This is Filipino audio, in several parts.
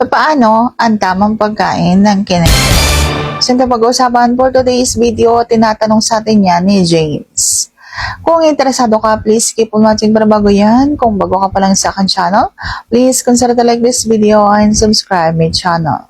Paano ang tamang pagkain ng kinain? So, ito pag-uusapan for today's video, tinatanong sa atin yan ni James. Kung interesado ka, please keep on watching para bago yan. Kung bago ka pa lang sa akin channel, please consider to like this video and subscribe my channel.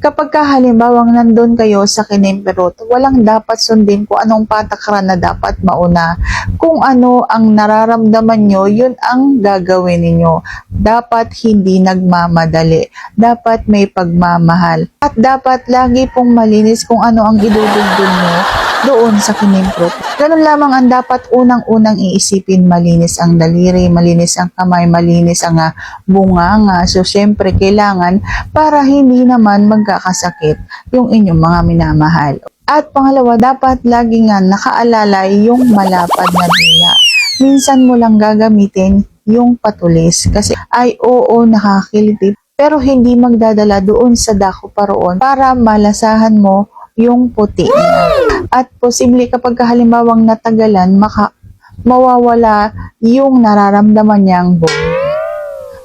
Kapag ka halimbawang nandun kayo sa kinimperot, walang dapat sundin kung anong patakaran na dapat mauna. Kung ano ang nararamdaman nyo, yun ang gagawin ninyo. Dapat hindi nagmamadali. Dapat may pagmamahal. At dapat lagi pong malinis kung ano ang idudugtong nyo doon sa kinimprot. Ganun lamang ang dapat unang-unang iisipin. Malinis ang daliri, malinis ang kamay, malinis ang ah, bunganga. So, syempre, kailangan para hindi naman magkakasakit yung inyong mga minamahal. At pangalawa, dapat lagi nga nakaalala yung malapad na dila. Minsan mo lang gagamitin yung patulis kasi ay oo nakakiliti pero hindi magdadala doon sa dako paroon para malasahan mo yung puti niya. At posible kapag halimbawang natagalan, maka, mawawala yung nararamdaman niyang buhay.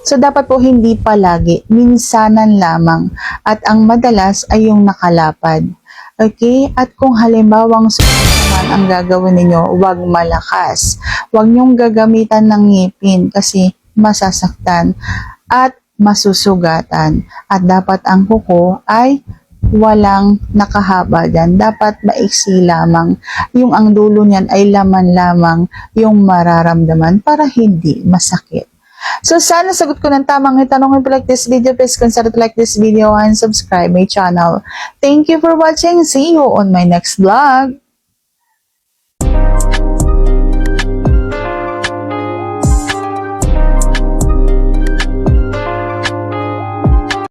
So, dapat po hindi palagi, minsanan lamang. At ang madalas ay yung nakalapad. Okay? At kung halimbawang naman ang gagawin ninyo, huwag malakas. Huwag niyong gagamitan ng ngipin kasi masasaktan at masusugatan. At dapat ang kuko ay walang nakahaba dyan. Dapat maiksi lamang. Yung ang dulo niyan ay laman lamang yung mararamdaman para hindi masakit. So, sana sagot ko ng tamang itanong. If you like this video, please consider to like this video and subscribe my channel. Thank you for watching. See you on my next vlog.